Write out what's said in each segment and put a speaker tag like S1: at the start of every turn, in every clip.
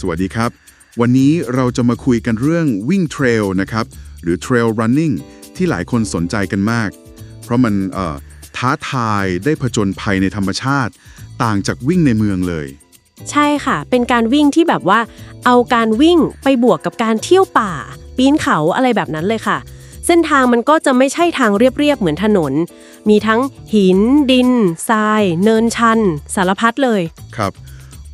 S1: สวัสดีครับ วันนี้เราจะมาคุยกันเรื่องวิ่งเทรลนะครับ หรือ Trail Running ที่หลายคนสนใจกันมาก เพราะมันเอ่อท้าทายได้ผจญภัยในธรรมชาติ ต่างจากวิ่งในเมืองเลย
S2: ใช่ค่ะ เป็นการวิ่งที่แบบว่า เอาการวิ่งไปบวกกับการเที่ยวป่า ปีนเขาอะไรแบบนั้นเลยค่ะ เส้นทางมันก็จะไม่ใช่ทางเรียบๆเหมือนถนน มีทั้งหิน ดินทราย เนินชัน สารพัดเลย
S1: ครับ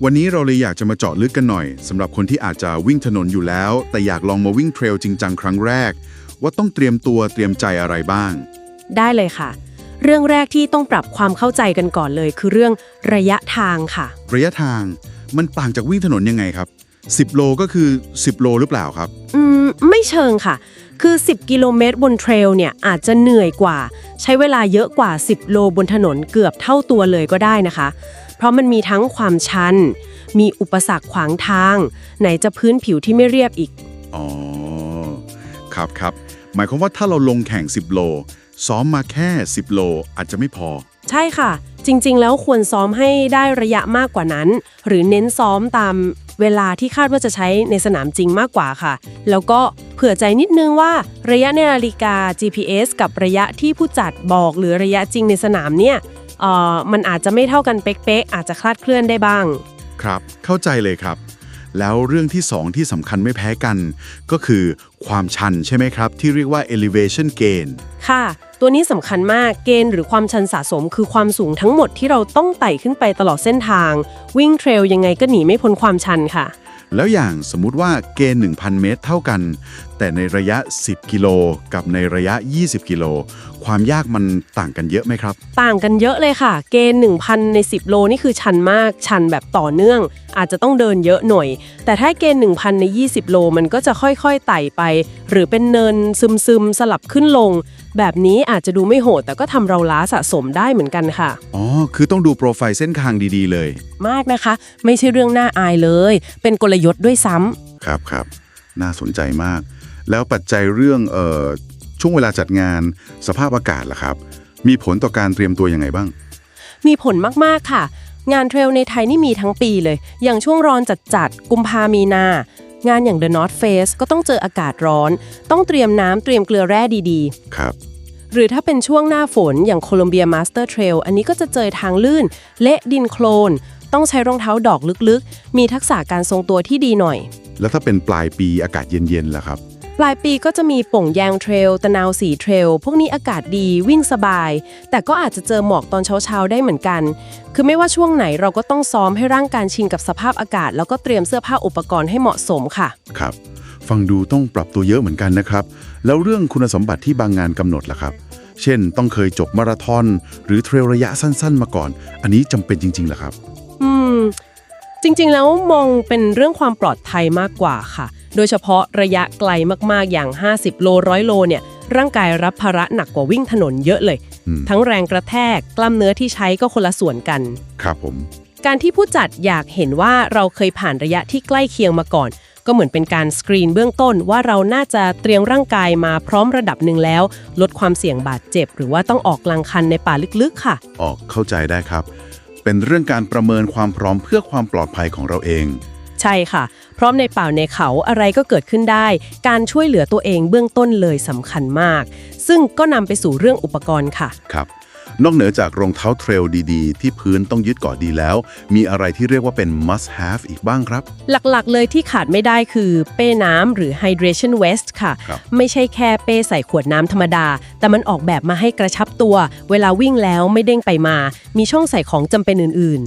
S1: วันนี้เราเลยอยากจะมาเจาะลึกกันหน่อยสำหรับคนที่อาจจะวิ่งถนนอยู่แล้ว แต่อยากลองมาวิ่งเทรลจริงจังครั้งแรก ว่าต้องเตรียมตัวเตรียมใจอะไรบ้าง
S2: ได้เลยค่ะ เรื่องแรกที่ต้องปรับความเข้าใจกันก่อนเลย คือเรื่องระยะทางค่ะ
S1: ระยะทางมันต่างจากวิ่งถนนยังไงครับ 10 โลก็คือ 10 โลหรือเปล่าครับ
S2: อืม ไม่เชิงค่ะ คือ 10 กิโลเมตรบนเทรลเนี่ยอาจจะเหนื่อยกว่า ใช้เวลาเยอะกว่า 10 โลบนถนนเกือบเท่าตัวเลยก็ได้นะคะ เพราะมันมีทั้งความชัน มีอุปสรรคขวางทาง ไหนจะพื้นผิวที่ไม่เรียบอีก
S1: อ๋อ ครับครับ หมายความว่าถ้าเราลงแข่ง 10 โล ซ้อมมาแค่ 10 โลอาจจะไม่พอ
S2: ใช่ค่ะ จริง ๆ แล้วควรซ้อมให้ได้ระยะมากกว่านั้น หรือเน้นซ้อมตามเวลาที่คาดว่าจะใช้ในสนามจริงมากกว่าค่ะ แล้วก็เผื่อใจนิดนึงว่าระยะในนาฬิกา GPS กับระยะที่ผู้จัดบอกหรือระยะจริงในสนามเนี่ยเอ่อ มันอาจจะไม่เท่ากันเป๊ะๆอาจจะคลาดเคลื่อนได้บ้าง
S1: ครับ เข้าใจเลยครับ แล้วเรื่องที่ 2 ที่สำคัญไม่แพ้กัน ก็คือความชันใช่ไหมครับ ที่เรียกว่า elevation gain
S2: ค่ะ ตัวนี้สำคัญมากเกณฑ์หรือความชันสะสม คือความสูงทั้งหมดที่เราต้องไต่ขึ้นไปตลอดเส้นทาง วิ่งเทรลยังไงก็หนีไม่พ้นความชันค่ะ
S1: แล้วอย่างสมมุติว่าเกณฑ์ 1,000 เมตรเท่ากันแต่ในระยะ 10 กิโลกับในระยะ 20 กิโล ความยากมันต่างกันเยอะไหมครับ
S2: ต่างกันเยอะเลยค่ะ เกณฑ์ 1,000 ใน 10 โลนี่คือชันมาก ชันแบบต่อเนื่อง อาจจะต้องเดินเยอะหน่อย แต่ถ้าเกณฑ์ 1,000 ใน 20 โล มันก็จะค่อยๆ ไต่ไป หรือเป็นเนินซึมๆ สลับขึ้นลง แบบนี้อาจจะดูไม่โหด แต่ก็ทำเราล้าสะสมได้เหมือนกันค่ะ
S1: อ๋อ คือต้องดูโปรไฟล์เส้นทางดีๆ เลย
S2: มากนะคะ ไม่ใช่เรื่องน่าอายเลย เป็นกลยุทธ์ด้วยซ้ำ
S1: ครับครับ น่าสนใจมาก แล้วปัจจัยเรื่องเอ่อช่วงเวลาจัดงานสภาพอากาศล่ะครับ มีผลต่อการเตรียมตัวยังไงบ้าง
S2: มีผลมากๆค่ะ งานเทรลในไทยนี่มีทั้งปีเลย อย่างช่วงร้อนจัดๆกุมภามีนางานอย่าง The North Face ก็ต้องเจออากาศร้อน ต้องเตรียมน้ำเตรียมเกลือแร่ดี
S1: ครับ
S2: ๆหรือถ้าเป็นช่วงหน้าฝนอย่าง Columbia Master Trail อันนี้ก็จะเจอทางลื่น เละดินโคลน ต้องใช้รองเท้าดอกลึกๆ มีทักษะการทรงตัวที่ดีหน่อย
S1: แล้วถ้าเป็นปลายปีอากาศเย็นๆล่ะครับ
S2: ปลายปีก็จะมีป่งแยงเทรล ตะนาวสีเทรล พวกนี้อากาศดีวิ่งสบาย แต่ก็อาจจะเจอหมอกตอนเช้าๆได้เหมือนกัน คือไม่ว่าช่วงไหนเราก็ต้องซ้อมให้ร่างกายชินกับสภาพอากาศ แล้วก็เตรียมเสื้อผ้าอุปกรณ์ให้เหมาะสมค่ะ
S1: ครับ ฟังดูต้องปรับตัวเยอะเหมือนกันนะครับ แล้วเรื่องคุณสมบัติที่บางงานกำหนดล่ะครับ เช่น ต้องเคยจบมาราธอนหรือเทรลระยะสั้น ๆ มาก่อน อันนี้จำเป็นจริงๆเหรอครับ
S2: อืมจริงๆ แล้วมองเป็นเรื่องความปลอดภัยมากกว่าค่ะ โดยเฉพาะระยะไกลมากๆอย่าง 50 โลร้อยโลเนี่ยร่างกายรับภาระหนักกว่าวิ่งถนนเยอะเลย
S1: อืม
S2: ทั้งแรงกระแทกกล้ามเนื้อที่ใช้ก็คนละส่วนกัน
S1: ครับผม
S2: การที่ผู้จัดอยากเห็นว่าเราเคยผ่านระยะที่ใกล้เคียงมาก่อน ก็เหมือนเป็นการสกรีนเบื้องต้นว่าเราน่าจะเตรียมร่างกายมาพร้อมระดับหนึ่งแล้ว ลดความเสี่ยงบาดเจ็บ หรือว่าต้องออกกลางคันในป่าลึกๆ ค่ะ
S1: ออกเข้าใจได้ครับ เป็นเรื่องการประเมินความพร้อมเพื่อความปลอดภัยของเราเอง
S2: ใช่ค่ะ พร้อมในป่าในเขาอะไรก็เกิดขึ้นได้ การช่วยเหลือตัวเองเบื้องต้นเลยสำคัญมาก ซึ่งก็นำไปสู่เรื่องอุปกรณ์ค่ะ
S1: ครับนอกเหนือจากรองเท้าเทรลดีๆ ที่พื้นต้องยึดเกาะดีแล้ว มีอะไรที่เรียกว่าเป็น must have อีกบ้างครับ
S2: หลักๆ เลยที่ขาดไม่ได้คือ เป้น้ำหรือ hydration vest ค่ะ
S1: ครับ
S2: ไม่ใช่แค่เป้ใส่ขวดน้ำธรรมดา แต่มันออกแบบมาให้กระชับตัว เวลาวิ่งแล้วไม่เด้งไปมา มีช่องใส่ของจำเป็นอื่น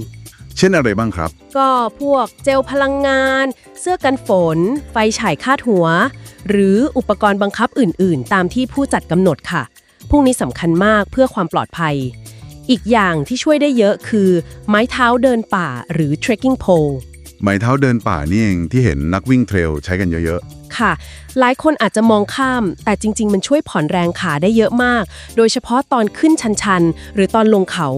S1: เช่นอะไรบ้างครับ
S2: ๆก็พวกเจลพลังงาน เสื้อกันฝน ไฟฉายคาดหัว หรืออุปกรณ์บังคับอื่น ๆ ตามที่ผู้จัดกำหนดค่ะ พวกนี้สำคัญมากเพื่อความปลอดภัย อีกอย่างที่ช่วยได้เยอะคือ ไม้เท้าเดินป่าหรือ trekking pole
S1: ไม้เท้าเดินป่านี่เองที่เห็นนักวิ่งเทรลใช้กันเยอะ
S2: ค่ะ หลายคนอาจจะมองข้าม แต่จริง ๆ มันช่วยผ่อนแรงขาได้เยอะมาก โดยเฉพาะตอนขึ้นชันๆ หรือตอนลงเขา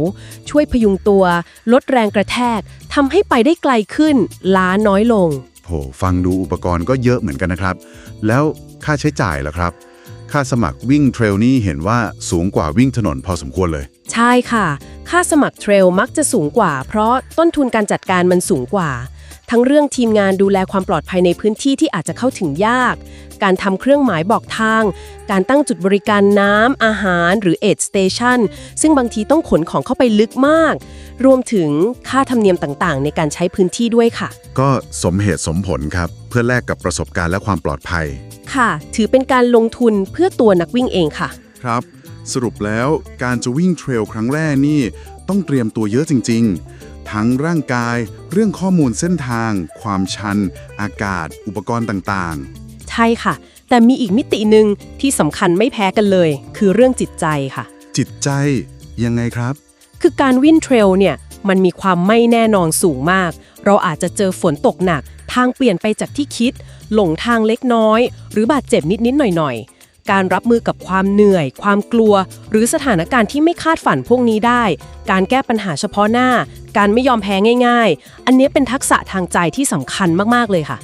S2: ช่วยพยุงตัว ลดแรงกระแทกทำให้ไปได้ไกลขึ้น ล้าน้อยลง
S1: ๆโห ฟังดูอุปกรณ์ก็เยอะเหมือนกันนะครับ แล้วค่าใช้จ่ายล่ะครับ ค่าสมัครวิ่งเทรลนี่เห็นว่าสูงกว่าวิ่งถนนพอสมควรเลย
S2: ใช่ค่ะ ค่าสมัครเทรลมักจะสูงกว่า เพราะต้นทุนการจัดการมันสูงกว่า ทั้งเรื่องทีมงานดูแลความปลอดภัยในพื้นที่ที่อาจจะเข้าถึงยาก การทำเครื่องหมายบอกทาง การตั้งจุดบริการน้ำ อาหาร หรือ aid station ซึ่งบางทีต้องขนของเข้าไปลึกมาก รวมถึงค่าธรรมเนียมต่างๆ ในการใช้พื้นที่ด้วยค่ะ
S1: ก็สมเหตุสมผลครับ เพื่อแลกกับประสบการณ์และความปลอดภัย
S2: ค่ะ ถือเป็นการลงทุนเพื่อตัวนักวิ่งเองค่ะ
S1: ครับ สรุปแล้วการจะวิ่งเทรลครั้งแรกนี่ต้องเตรียมตัวเยอะจริง ๆ ทั้งร่างกาย เรื่องข้อมูลเส้นทาง ความชัน อากาศ อุปกรณ์ต่าง
S2: ใช่ค่ะ แต่มีอีกมิติหนึ่งที่สำคัญไม่แพ้กันเลย คือเรื่องจิตใจค่ะ
S1: ๆจิตใจ ยังไงครับ
S2: คือการวิ่งเทรลเนี่ยมันมีความไม่แน่นอนสูงมาก เราอาจจะเจอฝนตกหนัก ทางเปลี่ยนไปจากที่คิด หลงทางเล็กน้อย หรือบาดเจ็บนิดๆหน่อยๆ การรับมือกับความเหนื่อย ความกลัว หรือสถานการณ์ที่ไม่คาดฝันพวกนี้ได้ การแก้ปัญหาเฉพาะหน้า การไม่ยอมแพ้ง่าย ๆ อันนี้เป็นทักษะทางใจที่สำคัญมากๆเลยค่ะ